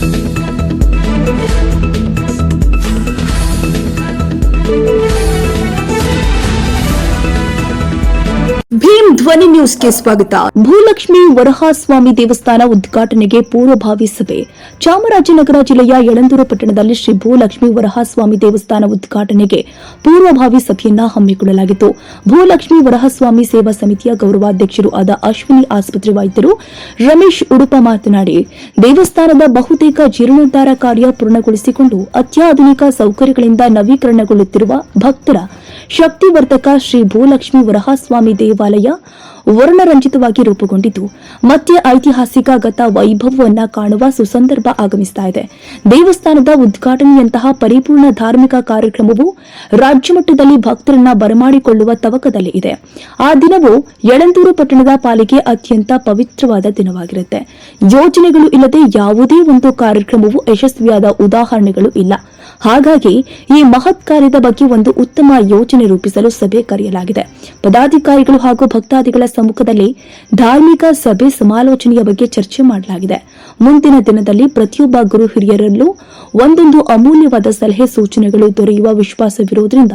Thank you. Bhim ಧ್ವನಿ ನ್ಯೂಸ್ಗೆ ಸ್ವಾಗತ. ಭೂಲಕ್ಷ್ಮಿ ವರಹಾಸ್ವಾಮಿ ದೇವಸ್ಥಾನ ಉದ್ಘಾಟನೆಗೆ ಪೂರ್ವಭಾವಿ ಸಭೆ. ಚಾಮರಾಜನಗರ ಜಿಲ್ಲೆಯ ಯಳಂದೂರು ಪಟ್ಟಣದಲ್ಲಿ ಶ್ರೀ ಭೂಲಕ್ಷ್ಮಿ ವರಹಾಸ್ವಾಮಿ ದೇವಸ್ಥಾನ ಉದ್ಘಾಟನೆಗೆ ಪೂರ್ವಭಾವಿ ಸಭೆಯನ್ನ ಹಮ್ಮಿಕೊಳ್ಳಲಾಗಿತ್ತು. ಭೂಲಕ್ಷ್ಮಿ ವರಹಸ್ವಾಮಿ ಸೇವಾ ಸಮಿತಿಯ ಗೌರವಾಧ್ಯಕ್ಷರು ಆದ ಅಶ್ವಿನಿ ಆಸ್ಪತ್ರೆ ವೈದ್ಯರು ರಮೇಶ್ ಉಡುಪ ಮಾತನಾಡಿ, ದೇವಸ್ಥಾನದ ಬಹುತೇಕ ಜೀರ್ಣೋದ್ಧಾರ ಕಾರ್ಯ ಪೂರ್ಣಗೊಳಿಸಿಕೊಂಡು ಅತ್ಯಾಧುನಿಕ ಸೌಕರ್ಯಗಳಿಂದ ನವೀಕರಣಗೊಳ್ಳುತ್ತಿರುವ ಭಕ್ತರ ಶಕ್ತಿವರ್ಧಕ ಶ್ರೀ ಭೂಲಕ್ಷ್ಮಿ ವರಹಸ್ವಾಮಿ ದೇವಾಲಯ ವರ್ಣರಂಜಿತವಾಗಿ ರೂಪುಗೊಂಡಿದ್ದು ಮತ್ತೆ ಐತಿಹಾಸಿಕ ಗತ ವೈಭವವನ್ನ ಕಾಣುವ ಸುಸಂದರ್ಭ ಆಗಮಿಸ್ತಾ ಇದೆ. ದೇವಸ್ಥಾನದ ಉದ್ಘಾಟನೆಯಂತಹ ಪರಿಪೂರ್ಣ ಧಾರ್ಮಿಕ ಕಾರ್ಯಕ್ರಮವು ರಾಜ್ಯಮಟ್ಟದಲ್ಲಿ ಭಕ್ತರನ್ನ ಬರಮಾಡಿಕೊಳ್ಳುವ ತವಕದಲ್ಲಿ ಇದೆ. ಆ ದಿನವು ಯಳಂದೂರು ಪಟ್ಟಣದ ಪಾಲಿಗೆ ಅತ್ಯಂತ ಪವಿತ್ರವಾದ ದಿನವಾಗಿರುತ್ತೆ. ಯೋಜನೆಗಳು ಇಲ್ಲದೆ ಯಾವುದೇ ಒಂದು ಕಾರ್ಯಕ್ರಮವು ಯಶಸ್ವಿಯಾದ ಉದಾಹರಣೆಗಳು ಇಲ್ಲ. ಹಾಗಾಗಿ ಈ ಮಹತ್ ಕಾರ್ಯದ ಬಗ್ಗೆ ಒಂದು ಉತ್ತಮ ಯೋಜನೆ ರೂಪಿಸಲು ಸಭೆ ಕರೆಯಲಾಗಿದೆ. ಪದಾಧಿಕಾರಿಗಳು ಹಾಗೂ ಭಕ್ತಾದಿಗಳ ಸಮ್ಮುಖದಲ್ಲಿ ಧಾರ್ಮಿಕ ಸಭೆ ಸಮಾಲೋಚನೆಯ ಬಗ್ಗೆ ಚರ್ಚೆ ಮಾಡಲಾಗಿದೆ. ಮುಂದಿನ ದಿನದಲ್ಲಿ ಪ್ರತಿಯೊಬ್ಬ ಗುರು ಹಿರಿಯರಲ್ಲೂ ಒಂದೊಂದು ಅಮೂಲ್ಯವಾದ ಸಲಹೆ ಸೂಚನೆಗಳು ದೊರೆಯುವ ವಿಶ್ವಾಸವಿರುವುದರಿಂದ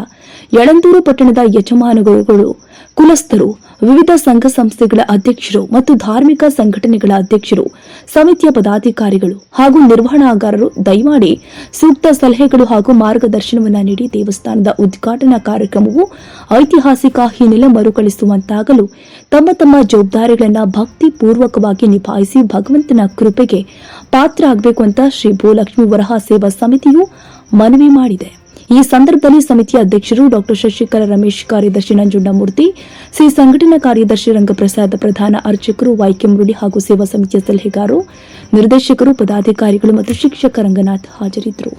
ಯಳಂದೂರು ಪಟ್ಟಣದ ಯಜಮಾನರುಗಳು, ಕುಲಸ್ಥರು ವಿವಿಧ ಸಂಘ ಸಂಸ್ಥೆಗಳ ಅಧ್ಯಕ್ಷರು ಮತ್ತು ಧಾರ್ಮಿಕ ಸಂಘಟನೆಗಳ ಅಧ್ಯಕ್ಷರು, ಸಮಿತಿಯ ಪದಾಧಿಕಾರಿಗಳು ಹಾಗೂ ನಿರ್ವಹಣಾಗಾರರು ದಯಮಾಡಿ ಸೂಕ್ತ ಸಲಹೆಗಳು ಹಾಗೂ ಮಾರ್ಗದರ್ಶನವನ್ನು ನೀಡಿ ದೇವಸ್ಥಾನದ ಉದ್ಘಾಟನಾ ಕಾರ್ಯಕ್ರಮವು ಐತಿಹಾಸಿಕ ಹಿನ್ನೆಲೆ ಮರುಕಳಿಸುವಂತಾಗಲು ತಮ್ಮ ತಮ್ಮ ಜವಾಬ್ದಾರಿಗಳನ್ನು ಭಕ್ತಿ ಪೂರ್ವಕವಾಗಿ ನಿಭಾಯಿಸಿ ಭಗವಂತನ ಕೃಪೆಗೆ ಪಾತ್ರ ಆಗಬೇಕು ಅಂತ ಶ್ರೀ ಭೂಲಕ್ಷ್ಮಿ ವರಹ ಸೇವಾ ಸಮಿತಿಯು ಮನವಿ ಮಾಡಿದೆ. ಈ ಸಂದರ್ಭದಲ್ಲಿ ಸಮಿತಿಯ ಅಧ್ಯಕ್ಷರು ಡಾಕ್ಟರ್ ಶಶಿಕರ ರಮೇಶ್, ಕಾರ್ಯದರ್ಶಿ ನಂಜುಂಡಮೂರ್ತಿ ಸಿ ಸಂಘಟನಾ ಕಾರ್ಯದರ್ಶಿ ರಂಗಪ್ರಸಾದ್, ಪ್ರಧಾನ ಅರ್ಚಕರು ವೈಕೆ ಮುರಳಿ ಹಾಗೂ ಸೇವಾ ಸಮಿತಿಯ ಸಲಹೆಗಾರರು, ನಿರ್ದೇಶಕರು, ಪದಾಧಿಕಾರಿಗಳು ಮತ್ತು ಶಿಕ್ಷಕ ರಂಗನಾಥ್ ಹಾಜರಿದ್ದರು.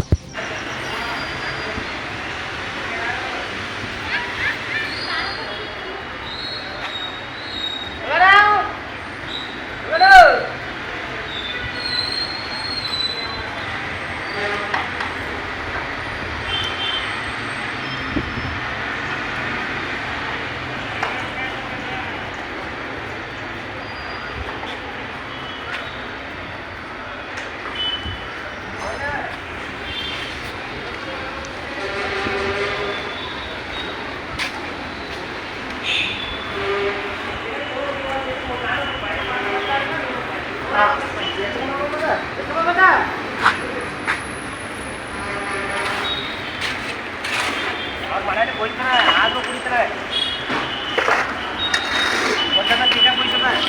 ಆದ್ರೂ ಕುಡಿತಾರೆ ಒಂದನ್ನ ತಿನ್ನ ಕುಡಿತಾರೆ